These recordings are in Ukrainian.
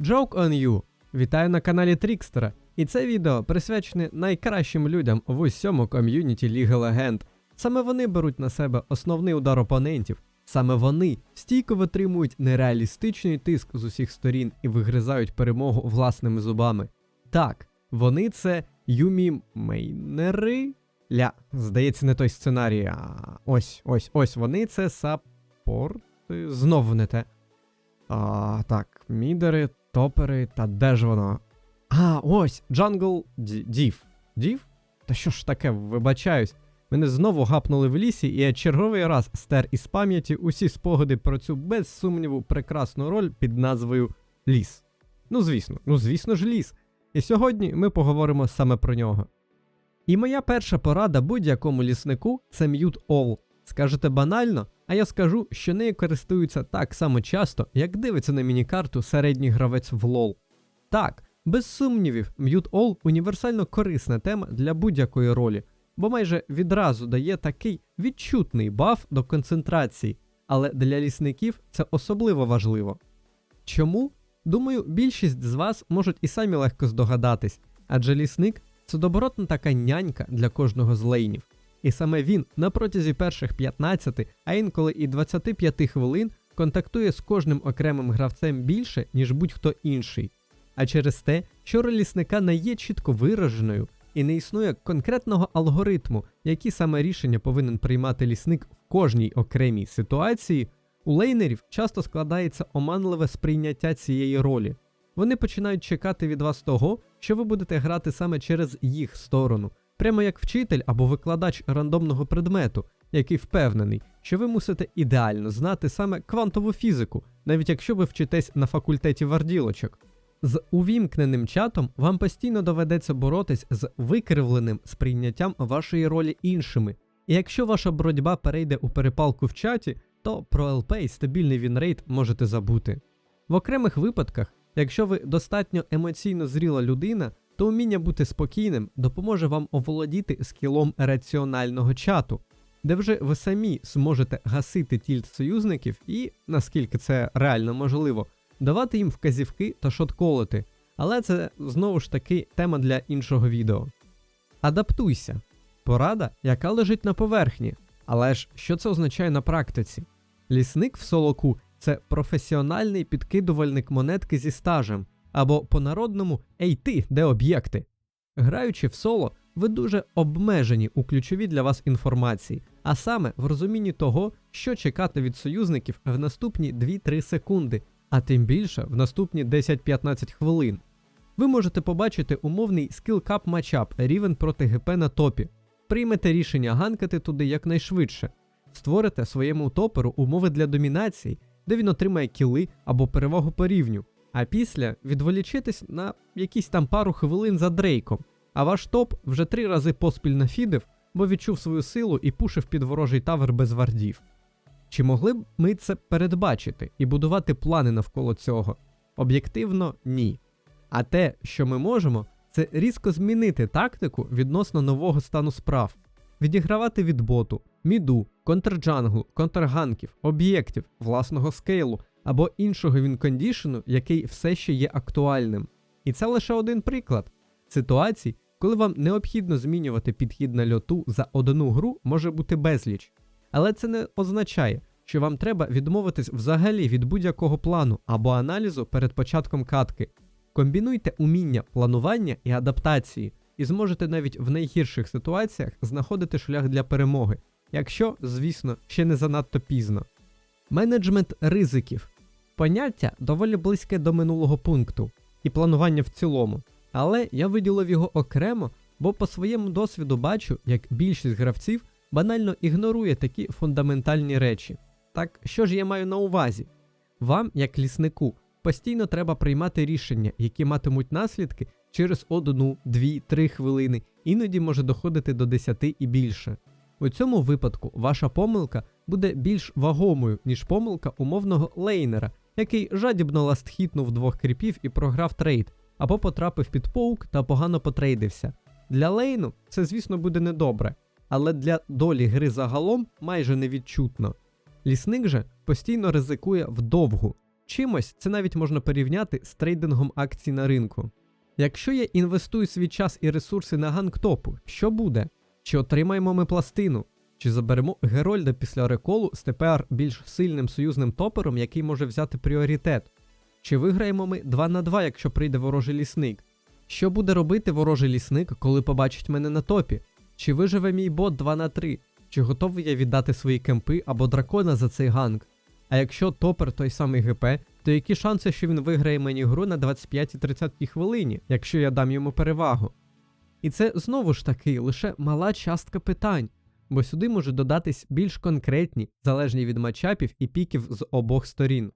Joke on you! Вітаю на каналі Трікстера, і це відео присвячене найкращим людям в усьому ком'юніті Ліги Легенд. Саме вони беруть на себе основний удар опонентів, саме вони стійко витримують нереалістичний тиск з усіх сторін і вигризають перемогу власними зубами. Так, вони це Юмі Мейнери. Ля, здається, не той сценарій. А ось, ось, ось вони це саппорти. Знову не те. А, так, мідери, топери, та де ж воно? А, ось, Джангл Дів. Дів? Та що ж таке, вибачаюсь. Мене знову гапнули в лісі, і я черговий раз стер із пам'яті усі спогади про цю без сумніву прекрасну роль під назвою Ліс. Ну, звісно, ну звісно ж ліс. І сьогодні ми поговоримо саме про нього. І моя перша порада будь-якому ліснику це Mute All. Скажете банально, а я скажу, що нею користуються так само часто, як дивиться на мінікарту середній гравець в LoL. Так, без сумнівів, Mute All універсально корисна тема для будь-якої ролі, бо майже відразу дає такий відчутний баф до концентрації, але для лісників це особливо важливо. Чому? Думаю, більшість з вас можуть і самі легко здогадатись, адже лісник це добротна така нянька для кожного з лейнів. І саме він на протязі перших 15, а інколи і 25 хвилин контактує з кожним окремим гравцем більше, ніж будь-хто інший. А через те, що роль лісника не є чітко вираженою і не існує конкретного алгоритму, які саме рішення повинен приймати лісник в кожній окремій ситуації, у лейнерів часто складається оманливе сприйняття цієї ролі. Вони починають чекати від вас того, що ви будете грати саме через їх сторону, прямо як вчитель або викладач рандомного предмету, який впевнений, що ви мусите ідеально знати саме квантову фізику, навіть якщо ви вчитесь на факультеті варділочок. З увімкненим чатом вам постійно доведеться боротись з викривленим сприйняттям вашої ролі іншими. І якщо ваша боротьба перейде у перепалку в чаті, то про ЛП і стабільний вінрейт можете забути. В окремих випадках, якщо ви достатньо емоційно зріла людина, то вміння бути спокійним допоможе вам оволодіти скілом раціонального чату, де вже ви самі зможете гасити тільт союзників і, наскільки це реально можливо, давати їм вказівки та шотколити. Але це знову ж таки тема для іншого відео. Адаптуйся. Порада, яка лежить на поверхні. Але ж що це означає на практиці? Лісник в солоку це професіональний підкидувальник монетки зі стажем, або по-народному Ей ти, де об'єкти. Граючи в соло, ви дуже обмежені у ключовій для вас інформації, а саме в розумінні того, що чекати від союзників в наступні 2-3 секунди, а тим більше в наступні 10-15 хвилин. Ви можете побачити умовний скіл-кап матчап рівень проти ГП на топі, приймете рішення ганкати туди якнайшвидше, створите своєму топеру умови для домінації, де він отримає кіли або перевагу по рівню, а після відволічитесь на якісь там пару хвилин за дрейком, а ваш топ вже три рази поспіль нафідив, бо відчув свою силу і пушив під ворожий тавер без вардів. Чи могли б ми це передбачити і будувати плани навколо цього? Об'єктивно, ні. А те, що ми можемо, це різко змінити тактику відносно нового стану справ, відігравати від боту, міду, контрджанглу, контрганків, об'єктів, власного скейлу або іншого вінкондішену, який все ще є актуальним. І це лише один приклад. Ситуацій, коли вам необхідно змінювати підхід на льоту за одну гру, може бути безліч. Але це не означає, що вам треба відмовитись взагалі від будь-якого плану або аналізу перед початком катки. Комбінуйте уміння планування і адаптації, і зможете навіть в найгірших ситуаціях знаходити шлях для перемоги, якщо, звісно, ще не занадто пізно. Менеджмент ризиків поняття доволі близьке до минулого пункту і планування в цілому, але я виділив його окремо, бо по своєму досвіду бачу, як більшість гравців банально ігнорує такі фундаментальні речі. Так що ж я маю на увазі? Вам, як ліснику, постійно треба приймати рішення, які матимуть наслідки через одну, дві, три хвилини, іноді може доходити до 10 і більше. У цьому випадку ваша помилка буде більш вагомою, ніж помилка умовного лейнера, який жадібно ластхітнув двох кріпів і програв трейд, або потрапив під паук та погано потрейдився. Для лейну це, звісно, буде недобре, але для долі гри загалом майже невідчутно. Лісник же постійно ризикує вдовгу. Чимось це навіть можна порівняти з трейдингом акцій на ринку. Якщо я інвестую свій час і ресурси на ганг топу, що буде? Чи отримаємо ми пластину? Чи заберемо Герольда після реколу з тепер більш сильним союзним топером, який може взяти пріоритет? Чи виграємо ми 2 на 2, якщо прийде ворожий лісник? Що буде робити ворожий лісник, коли побачить мене на топі? Чи виживе мій бот 2 на 3? Чи готовий я віддати свої кемпи або дракона за цей ганг? А якщо топер той самий ГП, то які шанси, що він виграє мені гру на 25-30 хвилині, якщо я дам йому перевагу? І це знову ж таки лише мала частка питань, бо сюди можуть додатись більш конкретні, залежні від матчапів і піків з обох сторін.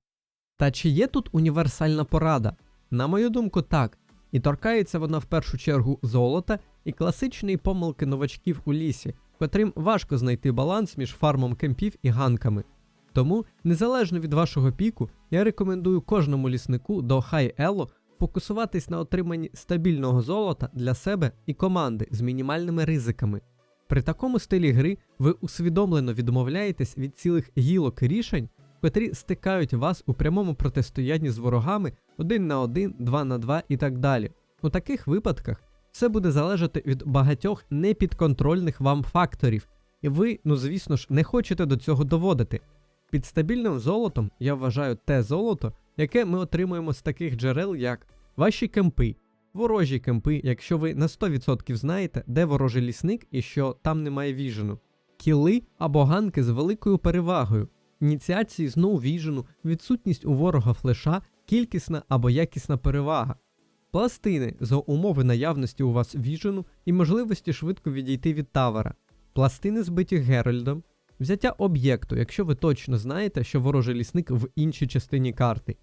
Та чи є тут універсальна порада? На мою думку, так. І торкається вона в першу чергу золота і класичної помилки новачків у лісі, котрим важко знайти баланс між фармом кемпів і ганками. Тому, незалежно від вашого піку, я рекомендую кожному ліснику до High Elo фокусуватись на отриманні стабільного золота для себе і команди з мінімальними ризиками. При такому стилі гри ви усвідомлено відмовляєтесь від цілих гілок рішень, котрі стикають вас у прямому протистоянні з ворогами 1 на 1, 2 на 2 і так далі. У таких випадках все буде залежати від багатьох непідконтрольних вам факторів, і ви, ну звісно ж, не хочете до цього доводити. Під стабільним золотом я вважаю те золото, яке ми отримуємо з таких джерел, як ваші кемпи, ворожі кемпи, якщо ви на 100% знаєте, де ворожий лісник і що там немає віжену, кіли або ганки з великою перевагою, ініціації з ноу-віжену, відсутність у ворога флеша, кількісна або якісна перевага. Пластини за умови наявності у вас віжену і можливості швидко відійти від тавера, пластини збиті Геральдом, взяття об'єкту, якщо ви точно знаєте, що ворожий лісник в іншій частині карти,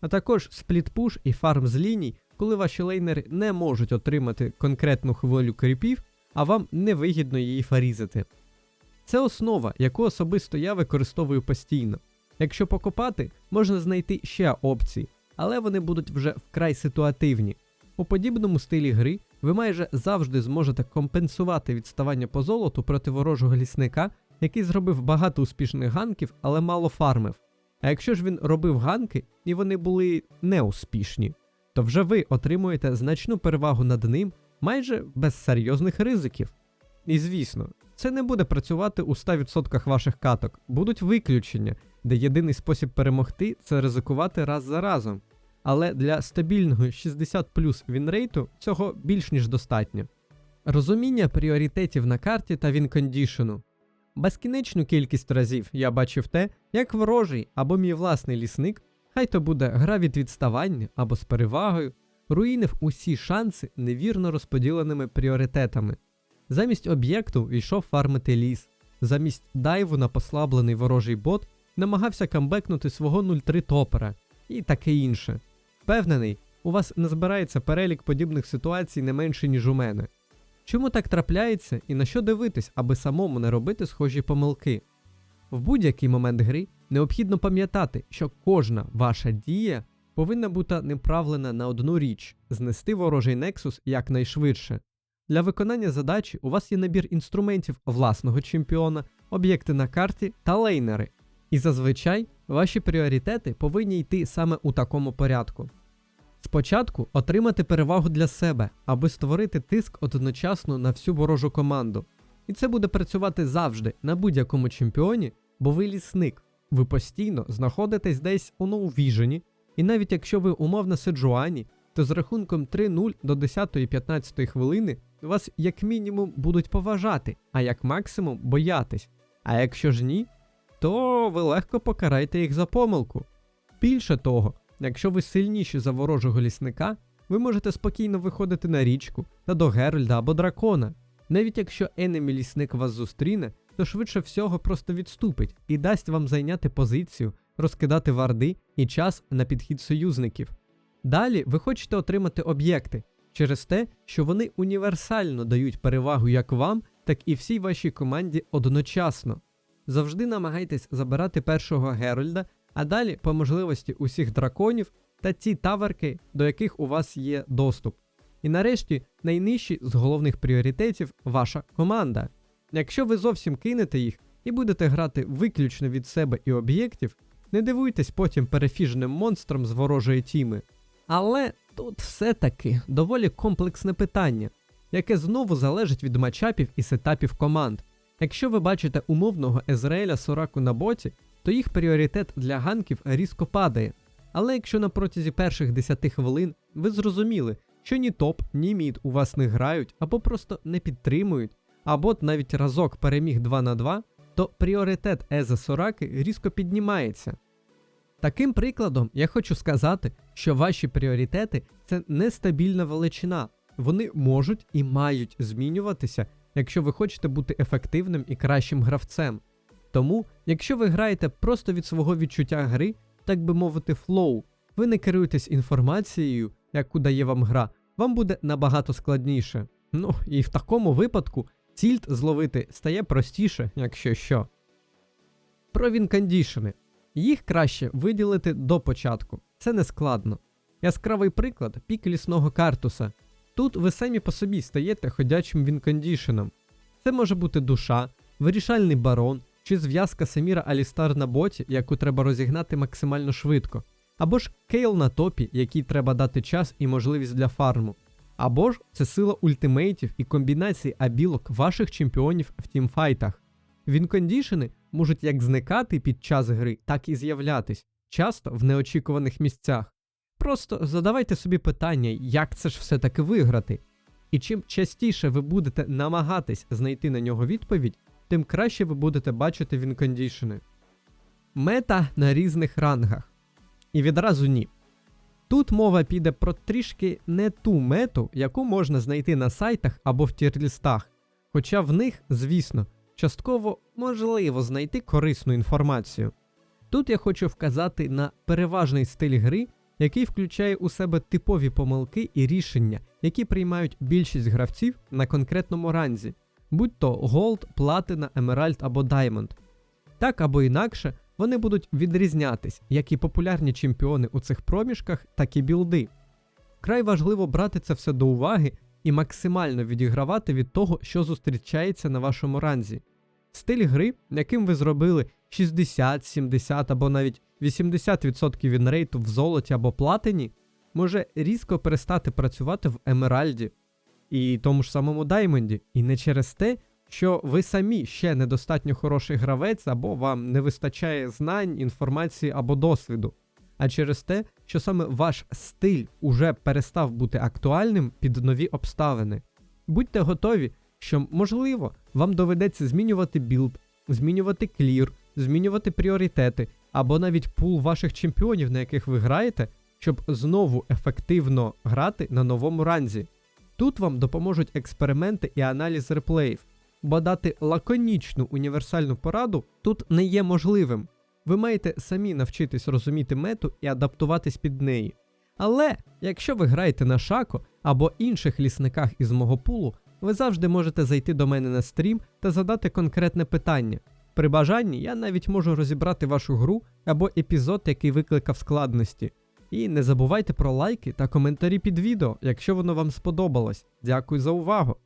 а також сплітпуш і фарм з ліній, коли ваші лейнери не можуть отримати конкретну хвилю кріпів, а вам невигідно її фарізити. Це основа, яку особисто я використовую постійно. Якщо покопати, можна знайти ще опції, але вони будуть вже вкрай ситуативні. У подібному стилі гри ви майже завжди зможете компенсувати відставання по золоту проти ворожого лісника, який зробив багато успішних ганків, але мало фармив. А якщо ж він робив ганки і вони були неуспішні, то вже ви отримуєте значну перевагу над ним майже без серйозних ризиків. І звісно, це не буде працювати у 100% ваших каток, будуть виключення, де єдиний спосіб перемогти це ризикувати раз за разом. Але для стабільного 60 плюс вінрейту цього більш ніж достатньо. Розуміння пріоритетів на карті та вінкондішену. Безкінечну кількість разів я бачив те, як ворожий або мій власний лісник, хай то буде гра від відставання або з перевагою, руїнив усі шанси невірно розподіленими пріоритетами. Замість об'єкту йшов фармити ліс, замість дайву на послаблений ворожий бот намагався камбекнути свого 0-3 топера і таке інше. Впевнений, у вас не збирається перелік подібних ситуацій не менше, ніж у мене. Чому так трапляється і на що дивитись, аби самому не робити схожі помилки? В будь-який момент гри необхідно пам'ятати, що кожна ваша дія повинна бути направлена на одну річ знести ворожий Nexus якнайшвидше. Для виконання задачі у вас є набір інструментів власного чемпіона, об'єкти на карті та лейнери. І зазвичай ваші пріоритети повинні йти саме у такому порядку. Спочатку отримати перевагу для себе, аби створити тиск одночасно на всю ворожу команду. І це буде працювати завжди на будь-якому чемпіоні, бо ви лісник, ви постійно знаходитесь десь у ноувіжені, і навіть якщо ви умовно Сиджуані, то з рахунком 3-0 до 10-15 хвилини вас як мінімум будуть поважати, а як максимум боятись. А якщо ж ні, то ви легко покараєте їх за помилку. Більше того, якщо ви сильніші за ворожого лісника, ви можете спокійно виходити на річку та до Геральда або дракона. Навіть якщо енемі лісник вас зустріне, то швидше всього просто відступить і дасть вам зайняти позицію, розкидати варди і час на підхід союзників. Далі ви хочете отримати об'єкти через те, що вони універсально дають перевагу як вам, так і всій вашій команді одночасно. Завжди намагайтесь забирати першого Геральда, а далі по можливості усіх драконів та ті таверки, до яких у вас є доступ. І нарешті найнижчий з головних пріоритетів ваша команда. Якщо ви зовсім кинете їх і будете грати виключно від себе і об'єктів, Не дивуйтесь потім перефіжним монстром з ворожої тіми. Але тут все-таки доволі комплексне питання, яке знову залежить від матчапів і сетапів команд. Якщо ви бачите умовного Езраїля Сораку на боті, то їх пріоритет для ганків різко падає. Але якщо на протязі перших 10 хвилин ви зрозуміли, що ні топ, ні мід у вас не грають, або просто не підтримують, а бот навіть разок переміг 2 на 2, то пріоритет Еза Сораки різко піднімається. Таким прикладом я хочу сказати, що ваші пріоритети це нестабільна величина. Вони можуть і мають змінюватися, якщо ви хочете бути ефективним і кращим гравцем. Тому, якщо ви граєте просто від свого відчуття гри, так би мовити, флоу, ви не керуєтесь інформацією, яку дає вам гра, вам буде набагато складніше. Ну і в такому випадку тільт зловити стає простіше, якщо що. Про вінкондішени. Їх краще виділити до початку, це не складно. Яскравий приклад пік лісного картуса. Тут ви самі по собі стаєте ходячим вінкондішеном. Це може бути душа, вирішальний барон чи зв'язка Семіра Алістар на боті, яку треба розігнати максимально швидко, або ж кейл на топі, який треба дати час і можливість для фарму. Або ж це сила ультимейтів і комбінації абілок ваших чемпіонів в тімфайтах. Вінкондішени можуть як зникати під час гри, так і з'являтись, часто в неочікуваних місцях. Просто задавайте собі питання, як це ж все-таки виграти. І чим частіше ви будете намагатись знайти на нього відповідь, тим краще ви будете бачити вінкондішени. Мета на різних рангах. І відразу ні. Тут мова піде про трішки не ту мету, яку можна знайти на сайтах або в тірлістах, хоча в них, звісно, частково можливо знайти корисну інформацію. Тут я хочу вказати на переважний стиль гри, який включає у себе типові помилки і рішення, які приймають більшість гравців на конкретному ранзі, будь то Gold, Platinum, Emerald або Diamond. Так або інакше, вони будуть відрізнятись, як і популярні чемпіони у цих проміжках, так і білди. Вкрай важливо брати це все до уваги і максимально відігравати від того, що зустрічається на вашому ранзі. Стиль гри, яким ви зробили 60, 70 або навіть 80% вінрейту в золоті або платині, може різко перестати працювати в Емеральді і тому ж самому Даймонді, і не через те, що ви самі ще недостатньо хороший гравець, або вам не вистачає знань, інформації або досвіду, а через те, що саме ваш стиль уже перестав бути актуальним під нові обставини. Будьте готові, що, можливо, вам доведеться змінювати білд, змінювати клір, змінювати пріоритети, або навіть пул ваших чемпіонів, на яких ви граєте, щоб знову ефективно грати на новому ранзі. Тут вам допоможуть експерименти і аналіз реплеїв, бо дати лаконічну універсальну пораду тут не є можливим. Ви маєте самі навчитись розуміти мету і адаптуватись під неї. Але якщо ви граєте на шако або інших лісниках із мого пулу, ви завжди можете зайти до мене на стрім та задати конкретне питання. При бажанні я навіть можу розібрати вашу гру або епізод, який викликав складності. І не забувайте про лайки та коментарі під відео, якщо воно вам сподобалось. Дякую за увагу!